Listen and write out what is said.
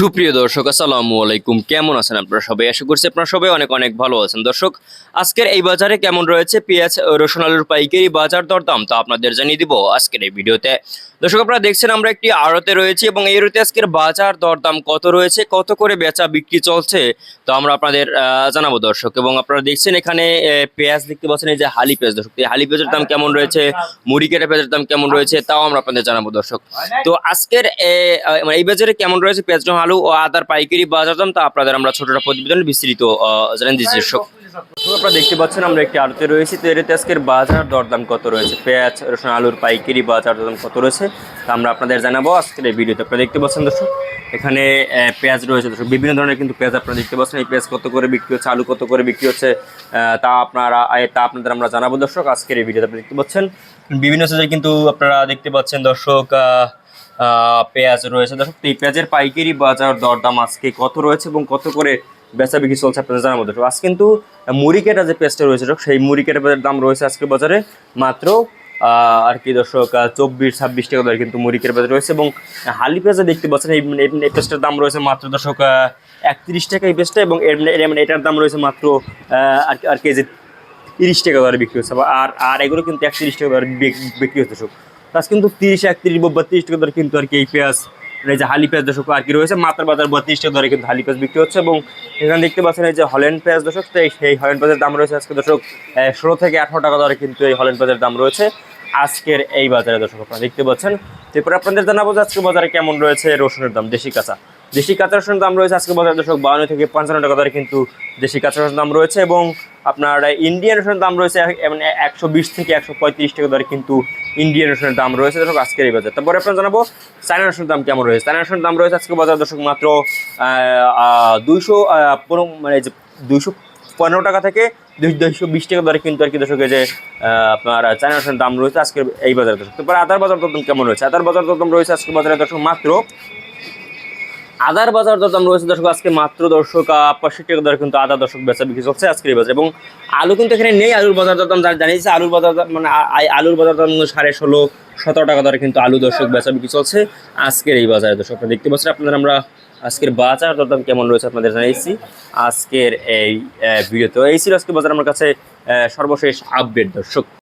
সুপ্রিয় দর্শক, আসসালামু আলাইকুম। কেমন আছেন আপনারা সবাই? আশা করছি আপনারা সবাই অনেক অনেক ভালো আছেন। দর্শক, আজকের এই বাজারে কেমন রয়েছে? পেঁয়াজ, রসুন, আলুর পাইকারি বাজার দরদাম তা আপনাদের জানিয়ে দিব আজকের এই ভিডিওতে। দর্শক, আপনারা দেখছেন আমরা একটি আড়তে রয়েছি এবং এই আড়তে আজকের বাজার দরদাম কত রয়েছে? কত করে বেচা বিক্রি চলছে? তো আমরা আপনাদের জানাব দর্শক। এবং আপনারা দেখছেন এখানে পেঁয়াজ দেখতে পাচ্ছেন, এই যে হালি পেঁয়াজ। দর্শক, এই হালি পেঁয়াজের দাম কেমন রয়েছে? মুড়ি কেটে পেঁয়াজের দাম কেমন রয়েছে? তাও আমরা আপনাদের জানাব দর্শক। তো আজকের মানে এই বাজারে কেমন রয়েছে? পেঁয়াজ আলু ও আদার পাইকারি বাজার দাম তা আপনাদের আমরা ছোটটা প্রতিবেদন বিস্তৃত জানেন দিচ্ছি। দর্শক আপনারা দেখতে পাচ্ছেন আমরা একটি আলুতে রয়েছি। তো এর আজকের বাজার দরদাম কত রয়েছে? পেঁয়াজ রসুন আলুর পাইকারি বাজার দরদাম কত রয়েছে? তা আমরা আপনাদের জানাব আজকের এই ভিডিওতে। আপনারা দেখতে পাচ্ছেন দর্শক এখানে পেঁয়াজ রয়েছে দর্শক। বিভিন্ন ধরনের কিন্তু পেঁয়াজ আপনারা দেখতে পাচ্ছেন। এই পেঁয়াজ কত করে বিক্রি হচ্ছে আলু কত করে বিক্রি হচ্ছে তা আপনারা তা আপনাদের আমরা জানাব দর্শক। আজকের এই ভিডিওতে আপনারা দেখতে পাচ্ছেন বিভিন্ন সাইজের কিন্তু আপনারা দেখতে পাচ্ছেন দর্শক পেঁয়াজ রয়েছে। তো এই পেঁয়াজের পাইকারি বাজার দরদাম আজকে কত রয়েছে এবং কত করে বেচা বিক্রি চলছে আপনাদের জানাব। দর্শক, আজ কিন্তু মুড়ি কেটা যে পেঁয়াজটা রয়েছে সেই মুড়ি কেটা পেঁয়াজের দাম রয়েছে আজকে বাজারে মাত্র আর কি দর্শক চব্বিশ, ছাব্বিশ টাকা দরে কিন্তু মুড়ি কেটা পেঁয়াজ রয়েছে এবং হালি পেঁয়াজে দেখতে পাচ্ছেন, এই এই- এই পেঁয়াজটার দাম রয়েছে মাত্র দর্শক একত্রিশ টাকা এই পেঁয়াজটা এবং এর- মানে এটার দাম রয়েছে মাত্র আর কেজি তিরিশ টাকা দরে বিক্রি হচ্ছে। আর আর এগুলো কিন্তু একত্রিশ টাকা দরে বিক্রি হচ্ছে প্লাস কিন্তু তিরিশ, একত্রিশ, বা বত্রিশ টাকা দরে কিন্তু আর কি এই পেঁয়াজ এই যে হালি পেঁয়াজ দর্শক আর কি রয়েছে। মাত্র বাজার বত্রিশ টাকা দরে কিন্তু হালি পেঁয়াজ বিক্রি হচ্ছে এবং এখানে দেখতে পাচ্ছেন এই যে হল্যান্ড পেঁয়াজ দর্শক সেই হল্যান্ড পেঁয়াজের দাম রয়েছে আজকে দর্শক ষোলো থেকে আঠারো টাকা ধরে কিন্তু এই হল্যান্ড পেঁয়াজের দাম রয়েছে আজকের এই বাজারে দর্শক আপনারা দেখতে পাচ্ছেন। এরপরে আপনাদের জানাব যে আজকে বাজারে কেমন রয়েছে রসুনের দাম, দেশি কাঁচা। দেশি কাঁচা রসুনের দাম রয়েছে আজকে বাজারে দর্শক বাউন্ন থেকে পঞ্চান্ন টাকা ধরে কিন্তু দেশি কাঁচা রসুনের দাম রয়েছে এবং আপনার ইন্ডিয়ান রসুনের দাম রয়েছে মানে একশো বিশ থেকে একশো পঁয়ত্রিশ টাকা ধরে কিন্তু ইন্ডিয়ান রসুনের দাম রয়েছে। দর্শক আজকের এই বাজার। তারপরে আপনার জানাব চায়না রসুনের দাম কেমন রয়েছে? চায়না রসুনের দাম রয়েছে আজকে বাজার দর্শক মাত্র দুইশো পনেরো মানে যে দুইশো পনেরো টাকা থেকে দুই দুইশো বিশ টাকা দরে কিন্তু আর কি দর্শক এই যে আপনার চায়না রসুনের দাম রয়েছে আজকের এই বাজারে দর্শক। তারপরে আদার বাজার দরদাম কেমন রয়েছে? আদার বাজার দরদাম রয়েছে আজকে বাজারে দর্শক মাত্র আদার বাজার দরদাম রয়েছে দর্শক, আজকে মাত্র দর্শক পঁয়ষট্টি টাকা দরে কিন্তু আদা দর্শক বেচা বিক্রি চলছে আজকের বাজার। এবং আলু কিন্তু এখানে নেই, আলুর বাজার দরদাম জানিয়েছে, আলুর বাজার মানে আলুর বাজার দাম সাড়ে ষোলো, সতেরো টাকা দরে কিন্তু আলু দর্শক বেচা বিক্রি চলছে আজকের এই বাজারে। দর্শক, আপনারা দেখতে পাচ্ছেন, আপনাদের আমরা আজকের বাজার দরদাম কেমন রয়েছে আপনাদের জানিয়েছি আজকের এই ভিডিওতে। এই ছিল আজকে বাজার, আমার কাছে সর্বশেষ আপডেট দর্শক।